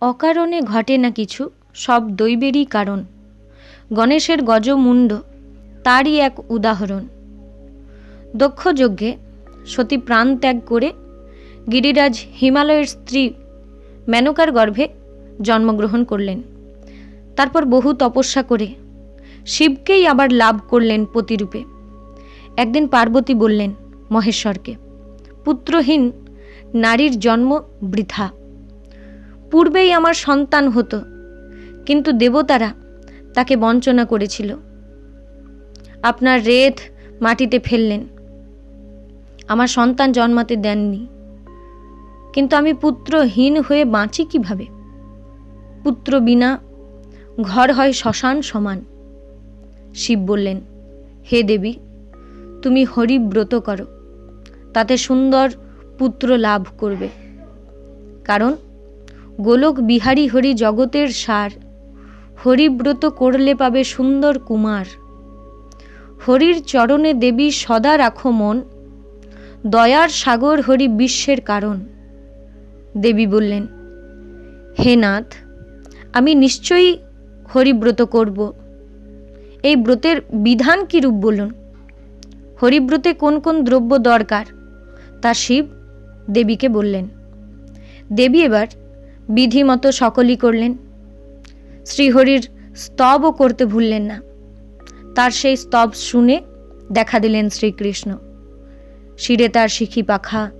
অকারণে ঘটে না কিছু, সব দৈবেরই কারণ। গণেশের গজমুণ্ড, তারই এক উদাহরণ। দক্ষ যজ্ঞে সতী প্রাণ ত্যাগ করে গিরিরাজ হিমালয়ের স্ত্রী মেনকার গর্ভে জন্মগ্রহণ করলেন। তারপর বহু তপস্যা করে শিবকেই আবার লাভ করলেন পতিরূপে। একদিন পার্বতী বললেন, মহেশ্বরকে, পুত্রহীন নারীর জন্ম বৃথা। পূর্বেই আমার সন্তান হতো, কিন্তু দেবতারা তাকে বঞ্চনা করেছিল। আপনার রেত মাটিতে ফেললেন। আমার সন্তান জন্মাতে দেননি। কিন্তু আমি পুত্রহীন হয়ে বাঁচি কীভাবে? পুত্র বিনা ঘর হয় শ্মশান সমান। শিব বললেন, হে দেবী, তুমি হরিব্রত করো। তাতে সুন্দর পুত্র লাভ করবে। কারণ গোলক বিহারী হরি জগতের সার। হরিব্রত করলে পাবে সুন্দর কুমার। হরির চরণে দেবী সদা রাখো মন। দয়ার সাগর হরি বিশ্বের কারণ। দেবী বললেন, হে নাথ, আমি নিশ্চয়ই হরিব্রত করব। এই ব্রতের বিধান রূপ বলুন? হরিব্রতে কোন কোন দ্রব্য দরকার? তা শিব দেবীকে বললেন। দেবী এবার বিধিমতো সকলই করলেন। শ্রীহরির স্তবও করতে ভুললেন না। তার সেই স্তব শুনে দেখা দিলেন শ্রীকৃষ্ণ। শিরে তার শিখি পাখা,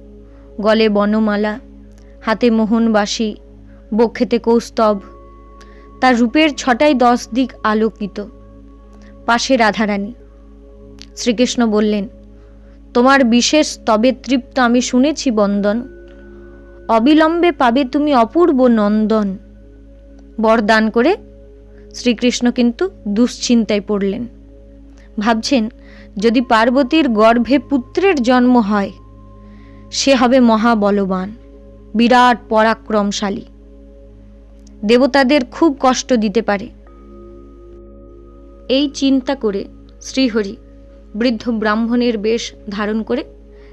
গলে বনমালা, হাতে মোহনবাসী বক্ষেতে কৌস্তব। তার রূপের ছটাই দশ দিক আলোকিত। পাশে রাধারানী। শ্রীকৃষ্ণ বললেন, তোমার বিশেষ তবে তৃপ্ত আমি শুনেছি বন্দন। অবিলম্বে পাবে তুমি অপূর্ব নন্দন। বরদান করে শ্রীকৃষ্ণ কিন্তু দুশ্চিন্তায় পড়লেন। ভাবছেন, যদি পার্বতীর গর্ভে পুত্রের জন্ম হয়, সে হবে মহাবলবান, বিরাট পরাক্রমশালী। দেবতাদের খুব কষ্ট দিতে পারে। এই চিন্তা করে শ্রীহরি বৃদ্ধ ব্রাহ্মণের বেশ ধারণ করে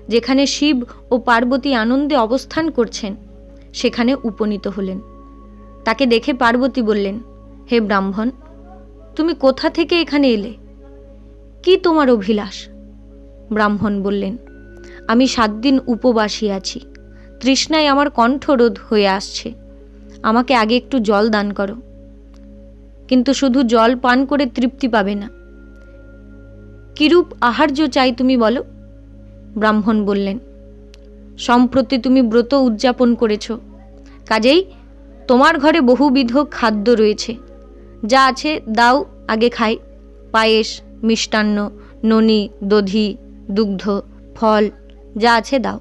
যেখানে শিব ও পার্বতী আনন্দে অবস্থান করছেন, সেখানে উপনীত হলেন। তাকে দেখে পার্বতী বললেন, হে ব্রাহ্মণ, তুমি কোথা থেকে এখানে এলে? কি তোমার অভিলাষ? ব্রাহ্মণ বললেন, আমি সাত দিন উপবাসী আছি। তৃষ্ণায় আমার কণ্ঠরোধ হয়ে আসছে। আমাকে আগে একটু জল দান করো। কিন্তু শুধু জল পান করে তৃপ্তি পাবে না। কিরূপ আহার্য চাই তুমি বলো? ব্রাহ্মণ বললেন, সম্প্রতি তুমি ব্রত উদযাপন করেছ। কাজেই তোমার ঘরে বহুবিধ খাদ্য রয়েছে। যা আছে দাও, আগে খাই। পায়েস, মিষ্টান্ন, ননি, দধি, দুগ্ধ, ফল, যা আছে দাও।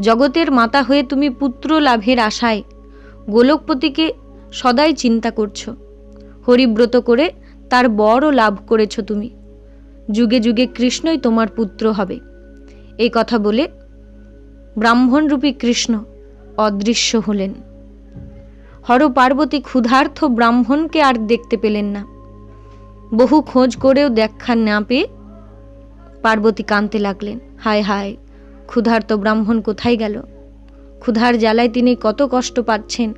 জগতের মাতা হয়ে তুমি পুত্র লাভের আশায় গোলকপতিকে সদাই চিন্তা করছ। হরিব্রত করে তার বড় লাভ করেছ তুমি। যুগে যুগে কৃষ্ণই তোমার পুত্র হবে। এই কথা বলে ব্রাহ্মণরূপী কৃষ্ণ অদৃশ্য হলেন। হর পার্বতী ক্ষুধার্থ ব্রাহ্মণকে আর দেখতে পেলেন না। বহু খোঁজ করেও দেখা না পেয়ে পার্বতী কাঁদতে লাগলেন। হায় হায়, ক্ষুধার্ত ব্রাহ্মণ কোথায় গেল? ক্ষুধার জ্বালায় তিনি কত কষ্ট পাচ্ছেন।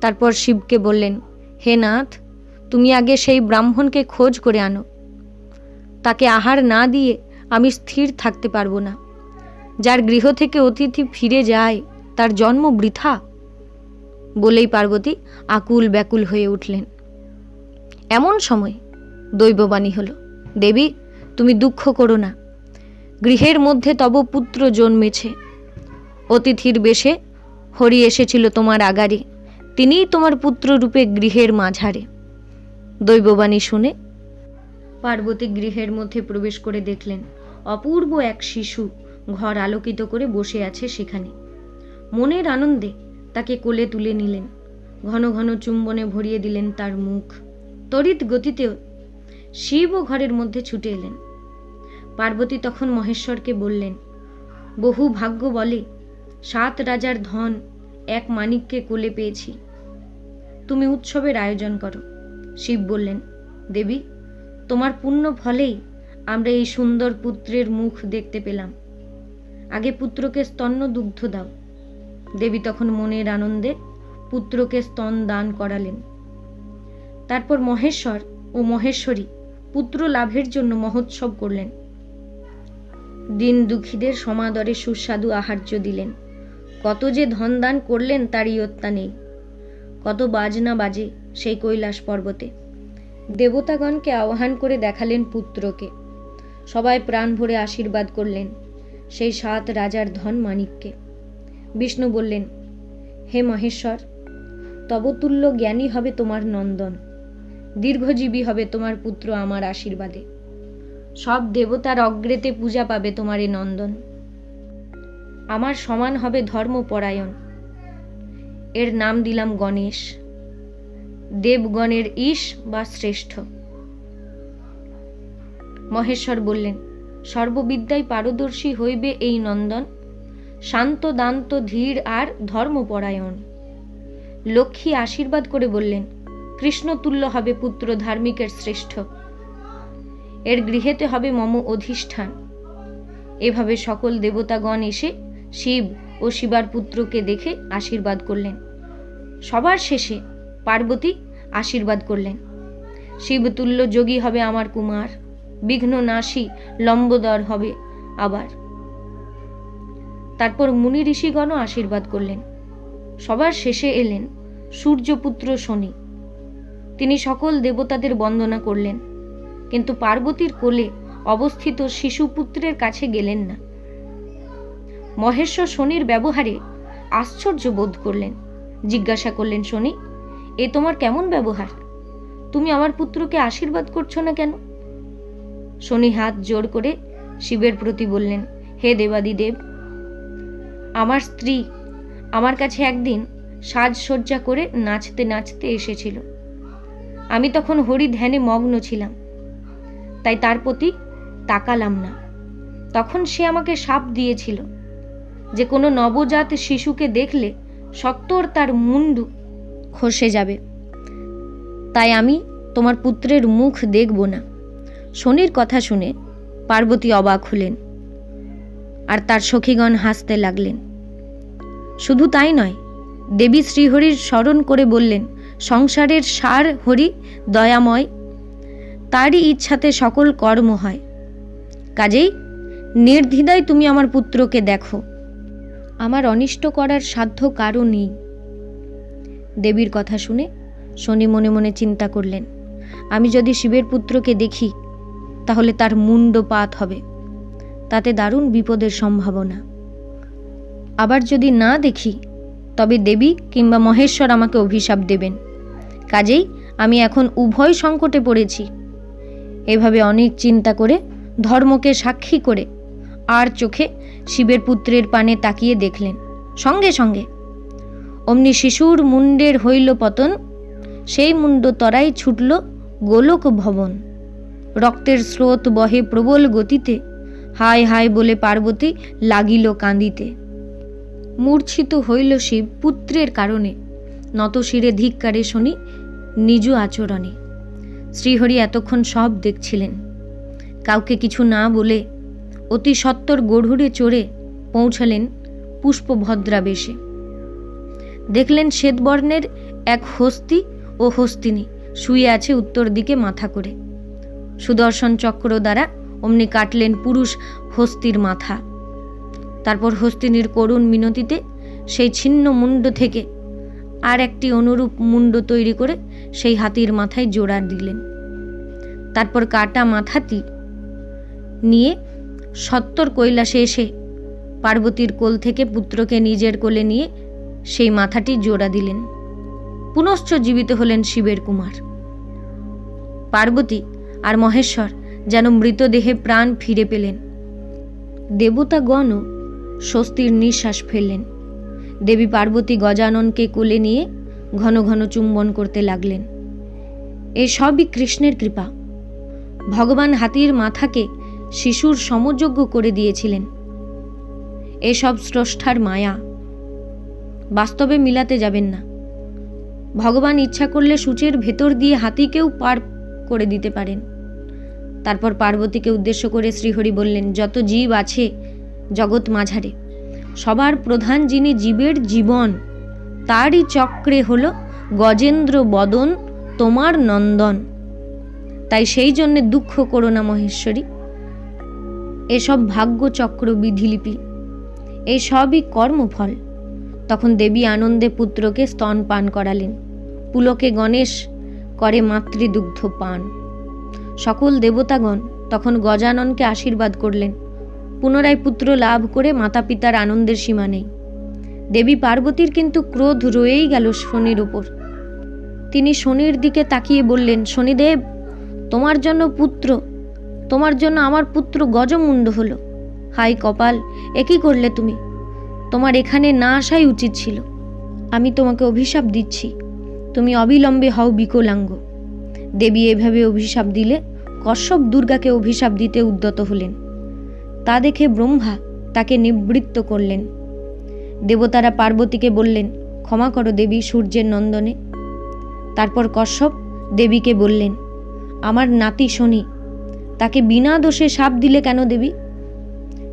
তারপর শিবকে বললেন, হে নাথ, তুমি আগে সেই ব্রাহ্মণকে খোঁজ করে আনো। তাকে আহার না দিয়ে আমি স্থির থাকতে পারব না। যার গৃহ থেকে অতিথি ফিরে যায়, তার জন্ম বৃথা। বলেই পার্বতী আকুল ব্যাকুল হয়ে উঠলেন। এমন সময় দৈববাণী হল, দেবী, তুমি দুঃখ করো না। গৃহের মধ্যে তব পুত্র জন্মেছে। অতিথির বেশে হরি এসেছিল তোমার আগারে। তিনিই তোমার পুত্র রূপে গৃহের মাঝারে। দৈববাণী শুনে পার্বতী গৃহের মধ্যে প্রবেশ করে দেখলেন। অপূর্ব এক শিশু ঘর আলোকিত করে বসে আছে সেখানে। মনের আনন্দে তাকে কোলে তুলে নিলেন। ঘন ঘন চুম্বনে ভরিয়ে দিলেন তার মুখ। তড়িৎ গতিতে শিবও ঘরের মধ্যে ছুটে এলেন। পার্বতী তখন মহেশ্বরকে বললেন, বহু ভাগ্য বলে, সাত রাজার ধন এক মানিককে কোলে পেয়েছি। তুমি উৎসবের আয়োজন করো। শিব বললেন, দেবী, তোমার পুণ্য ফলেই আমরা এই সুন্দর পুত্রের মুখ দেখতে পেলাম। আগে পুত্রকে স্তন্য দুগ্ধ দাও। দেবী তখন মনের আনন্দে পুত্রকে স্তন দান করালেন। তারপর মহেশ্বর ও মহেশ্বরী পুত্র লাভের জন্য মহোৎসব করলেন। দিন দুঃখীদের সমাদরে সুস্বাদু আহার্য দিলেন। কত যে ধন দান করলেন তার ইয়ত্তা নেই। কত বাজনা বাজে সেই কৈলাস পর্বতে। দেবতাগণকে আহ্বান করে দেখালেন পুত্রকে। সবাই প্রাণ ভরে আশীর্বাদ করলেন। সেই সাত রাজার ধন মানিককে। বিষ্ণু বললেন, হে মহেশ্বর, তবতুল্য জ্ঞানী হবে তোমার নন্দন। দীর্ঘজীবী হবে তোমার পুত্র আমার আশীর্বাদে। সব দেবতার অগ্রেতে পূজা পাবে তোমার এ নন্দন। আমার সমান হবে ধর্মপরায়ণ। এর নাম দিলাম গণেশ। দেবগণের ঈশ বা শ্রেষ্ঠ। মহেশ্বর বললেন, সর্ববিদ্যায় পারদর্শী হইবে এই নন্দন। শান্ত দান্ত ধীর আর ধর্মপরায়ণ। লক্ষ্মী আশীর্বাদ করে বললেন, কৃষ্ণতুল্য হবে পুত্র ধার্মিকের শ্রেষ্ঠ। এর গৃহেতে হবে মম অধিষ্ঠান। এভাবে সকল দেবতাগণ এসে শিব ও শিবার পুত্রকে দেখে আশীর্বাদ করলেন। সবার শেষে পার্বতী আশীর্বাদ করলেন, শিবতুল্য যোগী হবে আমার কুমার। বিঘ্ন নাশী লম্বদর হবে আবার। তারপর মুনি ঋষিগণও আশীর্বাদ করলেন। সবার শেষে এলেন সূর্যপুত্র শনি। তিনি সকল দেবতাদের বন্দনা করলেন, কিন্তু পার্বতীর কোলে অবস্থিত শিশুপুত্রের কাছে গেলেন না। মহেশ্বর শনির ব্যবহারে আশ্চর্য বোধ করলেন। জিজ্ঞাসা করলেন, শনি, এ তোমার কেমন ব্যবহার? তুমি আমার পুত্রকে আশীর্বাদ করছ না কেন? শনি হাত জোর করে শিবের প্রতি বললেন, হে দেবাদিদেব, আমার স্ত্রী আমার কাছে একদিন সাজসজ্জা করে নাচতে নাচতে এসেছিল। আমি তখন হরি ধ্যানে মগ্ন ছিলাম, তাই তার প্রতি তাকালাম না। তখন সে আমাকে সাপ দিয়েছিল, যে কোনো নবজাত শিশুকে দেখলে সত্তর তার মুন্ডু খসে যাবে। তাই আমি তোমার পুত্রের মুখ দেখব না। শনির কথা শুনে পার্বতী অবাক হলেন আর তার সখীগণ হাসতে লাগলেন। শুধু তাই নয়, দেবী শ্রীহরির স্মরণ করে বললেন, সংসারের সার হরি, দয়াময়, তারই ইচ্ছাতে সকল কর্ম হয়। কাজেই নির্দ্বিধায় তুমি আমার পুত্রকে দেখো। আমার অনিষ্ট করার সাধ্য কারও নেই। দেবীর কথা শুনে শনি মনে মনে চিন্তা করলেন, আমি যদি শিবের পুত্রকে দেখি তাহলে তার মুন্ডপাত হবে। তাতে দারুণ বিপদের সম্ভাবনা। আবার যদি না দেখি, তবে দেবী কিংবা মহেশ্বর আমাকে অভিশাপ দেবেন। কাজেই আমি এখন উভয় সংকটে পড়েছি। এভাবে অনেক চিন্তা করে, ধর্মকে সাক্ষী করে আর চোখে শিবের পুত্রের পানে তাকিয়ে দেখলেন। সঙ্গে সঙ্গে অমনি শিশুর মুন্ডের হইল পতন, সেই মুন্ড তরাই ছুটল গোলক ভবন। রক্তের স্রোত বহে প্রবল গতিতে। হায় হায় বলে পার্বতী লাগিল কাঁদিতে মূর্ছিত হইল শিব পুত্রের কারণে। নতশিরে ধিক্কারে শুনি নিজ আচরণে। শ্রীহরি এতক্ষণ সব দেখছিলেন। কাউকে কিছু না বলে অতি সত্বর গড়ুরে চড়ে পৌঁছালেন পুষ্পভদ্রা বেশে দেখলেন শ্বেতবর্ণের এক হস্তি ও হস্তিনী শুয়ে আছে উত্তর দিকে মাথা করে। সুদর্শন চক্র দ্বারা অমনি কাটলেন পুরুষ হস্তির মাথা। তারপর হস্তিনীর করুণ মিনতিতে সেই ছিন্ন মুন্ড থেকে আর একটি অনুরূপ মুন্ড তৈরি করে সেই হাতির মাথায় জোড়া দিলেন। তারপর কাটা মাথাটি নিয়ে সত্তর কৈলাসে এসে পার্বতীর কোল থেকে পুত্রকে নিজের কোলে নিয়ে সেই মাথাটি জোড়া দিলেন। পুনশ্চ জীবিত হলেন শিবের কুমার। পার্বতী আর মহেশ্বর যেন মৃতদেহে প্রাণ ফিরে পেলেন। দেবতাগণও স্বস্তির নিঃশ্বাস ফেললেন। দেবী পার্বতী গজাননকে কোলে নিয়ে ঘন ঘন চুম্বন করতে লাগলেন। এ সবই কৃষ্ণের কৃপা। ভগবান হাতির মাথাকে শিশুর সমযোগ্য করে দিয়েছিলেন। এসব স্রষ্টার মায়া। বাস্তবে মিলাতে যাবেন না। ভগবান ইচ্ছা করলে সূচের ভেতর দিয়ে হাতিকেও পার করে দিতে পারেন। তারপর পার্বতীকে উদ্দেশ্য করে শ্রীহরি বললেন, যত জীব আছে জগৎ মাঝারে, সবার প্রধান যিনি জীবের জীবন, তারই চক্রে হল গজেন্দ্র বদন, তোমার নন্দন। তাই সেই জন্যে দুঃখ করো না মহেশ্বরী। এসব ভাগ্যচক্র বিধিলিপি, এই সবই কর্মফল। তখন দেবী আনন্দে পুত্রকে স্তন পান করালেন। পুলকে গণেশ করে মাতৃদুগ্ধ পান। সকল দেবতাগণ তখন গজাননকে আশীর্বাদ করলেন। পুনরায় পুত্র লাভ করে মাতা পিতার আনন্দের সীমা নেই। দেবী পার্বতীর কিন্তু ক্রোধ রয়েই গেল শনির ওপর তিনি শনির দিকে তাকিয়ে বললেন, শনিদেব, তোমার জন্য পুত্র, তোমার জন্য আমার পুত্র গজমুণ্ড হলো। হাই কপাল একই করলে তুমি? তোমার এখানে না আসাই উচিত ছিল। আমি তোমাকে অভিশাপ দিচ্ছি। তুমি অবিলম্বে হও বিকলাঙ্গ। দেবী এভাবে অভিশাপ দিলে কশ্যপ দুর্গাকে অভিশাপ দিতে উদ্যত হলেন। তা দেখে ব্রহ্মা তাকে নিবৃত্ত করলেন। দেবতারা পার্বতীকে বললেন, ক্ষমা করো দেবী সূর্যের নন্দনে। তারপর কশ্যপ দেবীকে বললেন, আমার নাতি শনি, তাকে বিনা দোষে সাপ দিলে কেন দেবী?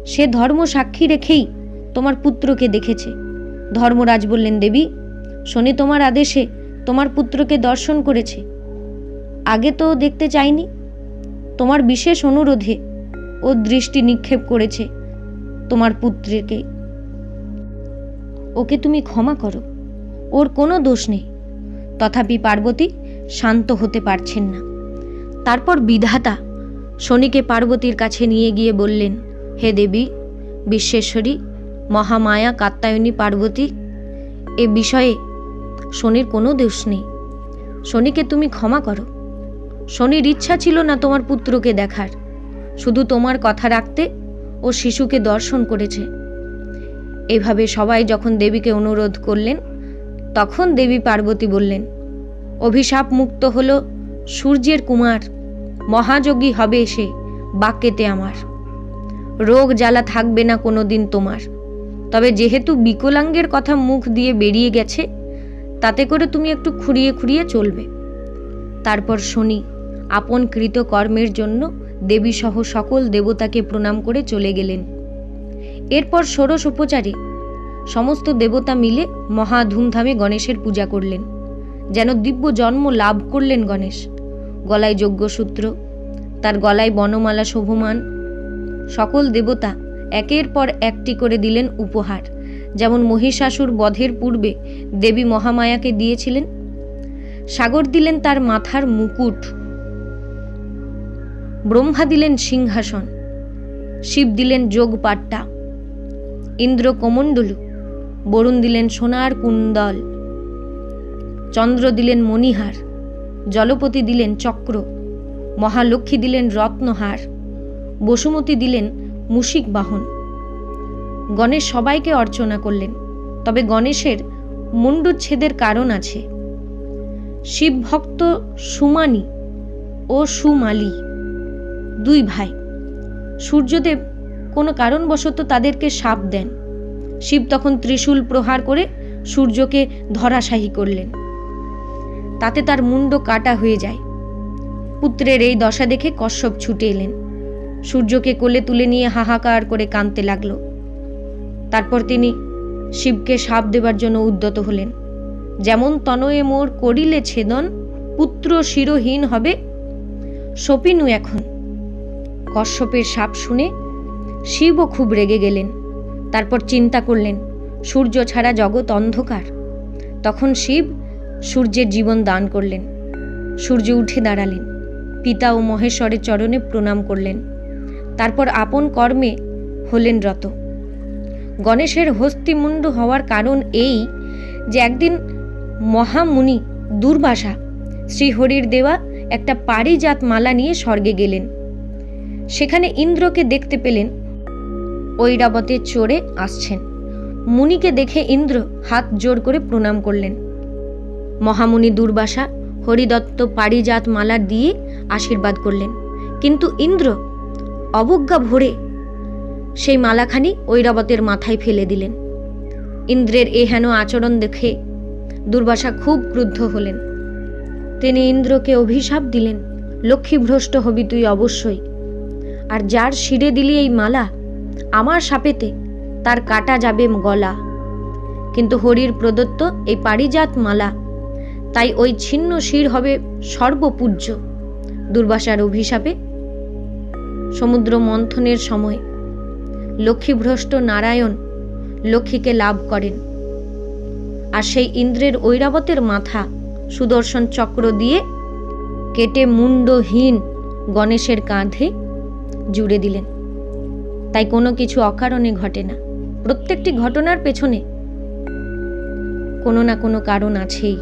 সে ধর্ম সাক্ষী রেখেই তোমার পুত্রকে দেখেছে। ধর্মরাজ বললেন, দেবী, শনি তোমার আদেশে তোমার পুত্রকে দর্শন করেছে। আগে তো দেখতে চাইনি। তোমার বিশেষ অনুরোধে ও দৃষ্টি নিক্ষেপ করেছে তোমার পুত্রকে। ওকে তুমি ক্ষমা করো, ওর কোনো দোষ নেই। তথাপি পার্বতী শান্ত হতে পারছেন না। তারপর বিধাতা শনিকে পার্বতীর কাছে নিয়ে গিয়ে বললেন, হে দেবী, বিশ্বেশ্বরী, মহামায়া কাত্তায়নী পার্বতী, এ বিষয়ে শনির কোনো দোষ নেই। শনিকে তুমি ক্ষমা করো। শনির ইচ্ছা ছিল না তোমার পুত্রকে দেখার। শুধু তোমার কথা রাখতে ও শিশুকে দর্শন করেছে। এভাবে সবাই যখন দেবীকে অনুরোধ করলেন, তখন দেবী পার্বতী বললেন, অভিশাপ মুক্ত হল, সূর্যের কুমার, মহাযোগী হবে সে বাক্যেতে আমার। রোগ জ্বালা থাকবে না কোনো দিন তোমার। তবে যেহেতু বিকলাঙ্গের কথা মুখ দিয়ে বেরিয়ে গেছে তাতে করে তুমি একটু খুঁড়িয়ে খুঁড়িয়ে চলবে। তারপর শনি, আপন কৃত কর্মের জন্য দেবীসহ সকল দেবতাকে প্রণাম করে চলে গেলেন। এরপর ষোড়শ উপচারে, সমস্ত দেবতা মিলে মহা ধুমধামে গণেশের পূজা করলেন। যেন দিব্য জন্ম লাভ করলেন গণেশ। গলায় যজ্ঞসূত্র, তার গলায় বনমালা শোভমান, সকল দেবতা একের পর একটি করে দিলেন উপহার। যেমন মহিষাসুর বধের পূর্বে দেবী মহামায়াকে দিয়েছিলেন, সাগর দিলেন তার মাথার মুকুট, ব্রহ্মা দিলেন সিংহাসন, শিব দিলেন যোগপাট্টা ইন্দ্র কমণ্ডলু বরুণ দিলেন সোনার কুন্দল চন্দ্র দিলেন মণিহার, জলপতি দিলেন চক্র, মহালক্ষ্মী দিলেন রত্নহার, বসুমতী দিলেন মুশিক বাহন। গণেশ সবাইকে অর্চনা করলেন। তবে গণেশের মুন্ডুচ্ছেদের কারণ আছে। শিব ভক্ত সুমানি ও সুমালি, দুই ভাই। সূর্যদেব কোনো কারণবশত তাদেরকে সাপ দেন। শিব তখন ত্রিশূল প্রহার করে সূর্যকে ধরাশায়ী করলেন। তাতে তার মুন্ড কাটা হয়ে যায়। পুত্রের এই দশা দেখে কশ্যপ ছুটে এলেন। সূর্যকে কোলে তুলে নিয়ে হাহাকার করে কাঁদতে লাগল। তারপর তিনি শিবকে সাপ দেবার জন্য উদ্যত হলেন। যেমন তনয়ে মোর করিলে ছেদন, পুত্র শিরোহীন হবে। সপিনু এখন কশ্যপের সাপ শুনে শিবও খুব রেগে গেলেন। তারপর চিন্তা করলেন, সূর্য ছাড়া জগৎ অন্ধকার। তখন শিব সূর্যের জীবন দান করলেন। সূর্য উঠে দাঁড়ালেন। পিতা ও মহেশ্বরের চরণে প্রণাম করলেন। তারপর আপন কর্মে হলেন রত। গণেশের হস্তিমুণ্ড হওয়ার কারণ এই যে একদিন মহামুনি দুর্বাসা শ্রীহরির দেওয়া একটা পারিজাত মালা নিয়ে স্বর্গে গেলেন। সেখানে ইন্দ্রকে দেখতে পেলেন। ঐরাবতে চড়ে আসছেন। মুনিকে দেখে ইন্দ্র হাত জোর করে প্রণাম করলেন। মহামুনি দুর্বাসা হরিদত্ত পারিজাত মালা দিয়ে আশীর্বাদ করলেন। কিন্তু ইন্দ্র অবজ্ঞা ভরে সেই মালাখানি ঐরাবতের মাথায় ফেলে দিলেন। ইন্দ্রের এ হেন আচরণ দেখে দুর্বাসা খুব ক্রুদ্ধ হলেন। তিনি ইন্দ্রকে অভিশাপ দিলেন, লক্ষ্মীভ্রষ্ট হবি তুই অবশ্যই। আর যার শিরে দিলি এই মালা, আমার সাপেতে তার কাটা যাবে গলা। কিন্তু হরির প্রদত্ত এই পারিজাত মালা, তাই ওই ছিন্ন শির হবে সর্বপূজ্য। দুর্বাসার অভিশাপে সমুদ্র মন্থনের সময় লক্ষ্মীভ্রষ্ট নারায়ণ লক্ষ্মীকে লাভ করেন। আর সেই ইন্দ্রের ঐরাবতের মাথা সুদর্শন চক্র দিয়ে কেটে মুন্ডহীন গণেশের কাঁধে জুড়ে দিলেন। তাই কোনো কিছু অকারণে ঘটে না। প্রত্যেকটি ঘটনার পেছনে কোনো না কোনো কারণ আছেই।